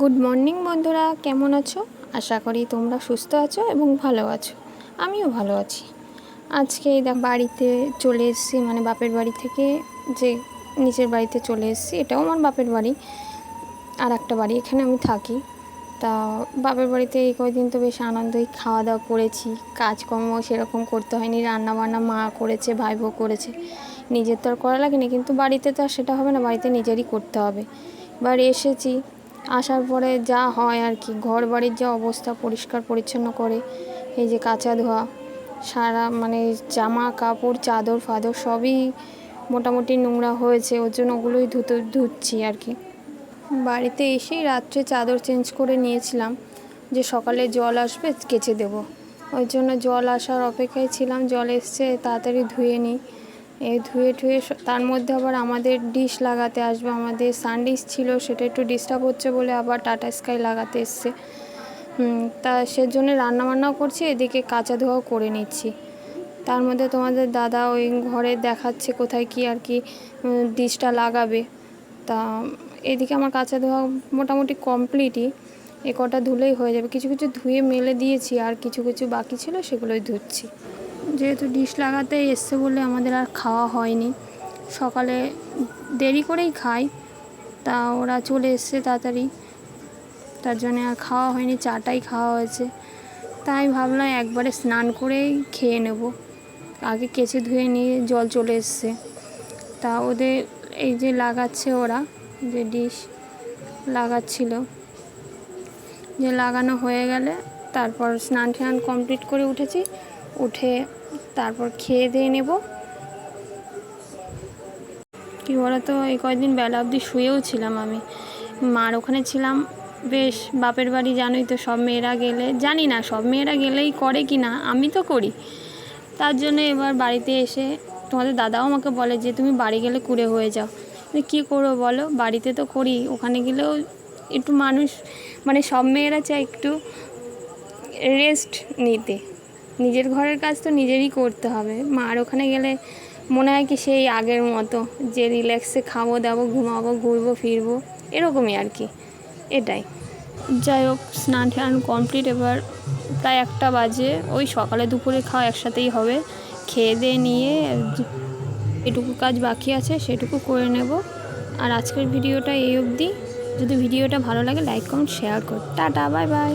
Good morning বন্ধুরা। কেমন আছো? আশা করি তোমরা সুস্থ আছো এবং ভালো আছো। আমিও ভালো আছি। আজকে বাড়িতে চলে এসেছি মানে বাপের বাড়ি থেকে যে নিচের বাড়িতে চলে এসেছি, এটাও আমার বাপের বাড়ি। আর একটা বাড়ি এখানে আমি থাকি। তা বাপের বাড়িতে এই কয়দিন তো বেশ আনন্দই খাওয়া দাওয়া করেছি, কাজকর্ম সেরকম করতে হয়নি রান্না বান্না মা করেছে ভাই বউ করেছে। নিজের তো আর করা লাগেনি, কিন্তু বাড়িতে তো আর সেটা হবে না, বাড়িতে নিজেরই করতে হবে। এবার এসেছি আসার পরে যা হয় আর কি ঘর বাড়ির যা অবস্থা পরিষ্কার পরিচ্ছন্ন করে, এই যে কাঁচা ধোয়া, সারা মানে জামা, কাপড়, চাদর, ফাদর সবই মোটামুটি নোংরা হয়েছে, ওর জন্য ওগুলোই ধুতে, ধুচ্ছি আর কি। বাড়িতে এসেই রাত্রে চাদর চেঞ্জ করে নিয়েছিলাম, যে সকালে জল আসবে কেচে দেবো। ওই জন্য জল আসার অপেক্ষায় ছিলাম, জল এসছে, তাড়াতাড়ি ধুয়ে নিই। এই ধুয়ে স- তার মধ্যে আবার আমাদের ডিশ লাগাতে আসবে। আমাদের সানডিশ ছিল, সেটা একটু ডিস্টার্ব হচ্ছে বলে আবার টাটা স্কাই লাগাতে এসছে। তা সেজন্য রান্নাবান্নাও করছি, এদিকে কাঁচা ধোয়াও করে নিচ্ছি। তার মধ্যে তোমাদের দাদা ওই ঘরে দেখাচ্ছে কোথায় কি আর কি ডিশটা লাগাবে। তা এদিকে আমার কাঁচা ধোয়া মোটামুটি কমপ্লিটই এ কটা ধুলেই হয়ে যাবে। কিছু কিছু ধুয়ে মেলে দিয়েছি, আর কিছু কিছু বাকি ছিল সেগুলোই ধুচ্ছি। যেহেতু ডিশ লাগাতে এসছে বলে আমাদের আর খাওয়া হয়নি। সকালে দেরি করেই খাই, তা ওরা চলে এসছে তাড়াতাড়ি। তার জন্য আর খাওয়া হয়নি, চাটাই খাওয়া হয়েছে। তাই ভাবলাম একবারে স্নান করেই খেয়ে নেব। আগে কেচে ধুয়ে নিয়ে জল চলে এসছে। তা ওদের এই যে লাগাচ্ছে ওরা, যে ডিশ লাগাচ্ছিল, যে লাগানো হয়ে গেলে তারপর স্নান টান কমপ্লিট করে উঠেছি। উঠে তারপর খেয়ে দিয়ে নেব। কি বলতো, এই কয়েকদিন বেলা অবধি শুয়েও ছিলাম আমি। মার ওখানে ছিলাম, বেশ বাপের বাড়ি জানোই তো সব মেয়েরা গেলে, জানি না সব মেয়েরা গেলেই করে কি না, আমি তো করি। তার জন্য এবার বাড়িতে এসে তোমাদের দাদাও আমাকে বলে যে, তুমি বাড়ি গেলে কুড়ে হয়ে যাও। কী করব বলো? বাড়িতে তো করি, ওখানে গেলেও একটু মানুষ মানে সব মেয়েরা চায় একটু রেস্ট নিতে। নিজের ঘরের কাজ তো নিজেরই করতে হবে। মার ওখানে গেলে মনে হয় কি সেই আগের মতো, যে রিল্যাক্সে খাব, দাবো, ঘুমাবো, ঘুরবো, ফিরবো, এরকমই আর কি। এটাই। যাই হোক, স্নান টান কমপ্লিট এবার প্রায় একটা বাজে। ওই সকালে দুপুরে খাওয়া একসাথেই হবে। খেয়ে দিয়ে নিয়ে এটুকু কাজ বাকি আছে সেটুকু করে নেব। আর আজকের ভিডিওটা এই অবধি। যদি ভিডিওটা ভালো লাগে লাইক কমেন্ট শেয়ার কর। Tata bye bye